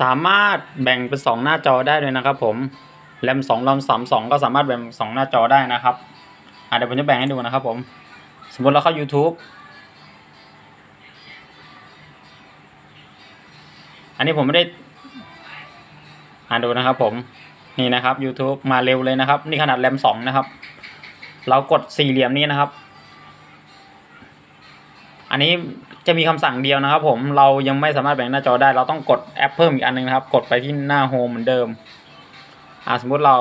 สามารถแบ่งเป็นสองหน้าจอได้ด้วยนะครับ ผมแรมสองแรมสามสองก็สามารถแบ่งเป็นสองหน้าจอได้นะครับอะเดี๋ยวผมจะแบ่งให้ดูนะครับ ผม สมมติเราเข้า YouTube อันนี้ผมไม่ได้อ่านดูนะครับ ผมนี่นะครับ YouTube มาเร็วเลยนะครับ นี่ขนาดแรมสองนะครับ เรากดสี่เหลี่ยมนี้นะครับ อันนี้ จะมีคำสั่งเดียวนะครับ ผมเรายังไม่สามารถแบ่งหน้าจอได้ เราต้องกดแอปเพิ่มอีกอันหนึงนะครับ กดไปที่หน้าโฮมเหมือนเดิมอ่าสมมุติเรา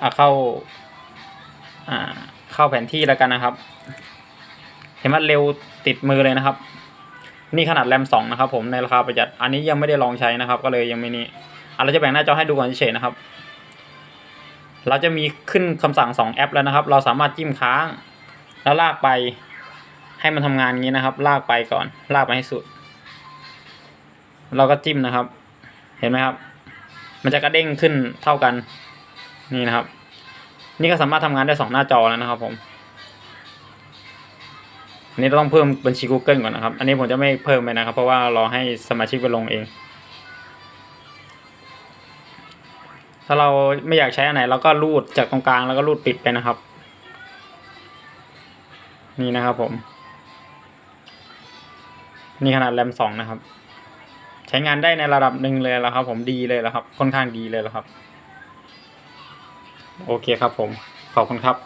อ่าเข้าอ่าเข้าแผนที่แล้วกันนะครับ เห็นว่าเร็วติดมือเลยนะครับ นี่ขนาดแรมสองนะครับผมในราคาประหยัดอันนี้ยังไม่ได้ลองใช้นะครับ ก็เลยยังไม่นี่อะเราจะแบ่งหน้าจอให้ดูก่อนเฉยๆนะครับ เราจะมีขึ้นคำสั่งสองแอปแล้วนะครับ เราสามารถจิ้มค้าง แล้วลากไป ให้มันทำงานงนี้นะครับ ลากไปก่อน ลากไปให้สุด เราก็จิ้มนะครับ เห็นไหมครับ มันจะกระเด้งขึ้นเท่ากัน นี่นะครับ นี่ก็สามารถทำงานได้สองหน้าจอแล้วนะครับผมอันนี้เราต้องเพิ่มบัญชี Google ก่อนนะครับ อันนี้ผมจะไม่เพิ่มไปนะครับ เพราะว่ารอให้สมาชิกไปลงเอง ถ้าเราไม่อยากใช้อันไหนเราก็รูดจากตรงกลางแล้วก็รูดปิดไปนะครับ นี่นะครับผม นี่ขนาดแรมสองนะครับ ใช้งานได้ในระดับหนึ่งเลยแล้วครับ ผมดีเลยแล้วครับ ค่อนข้างดีเลยแล้วครับ โอเคครับผม ขอบคุณครับ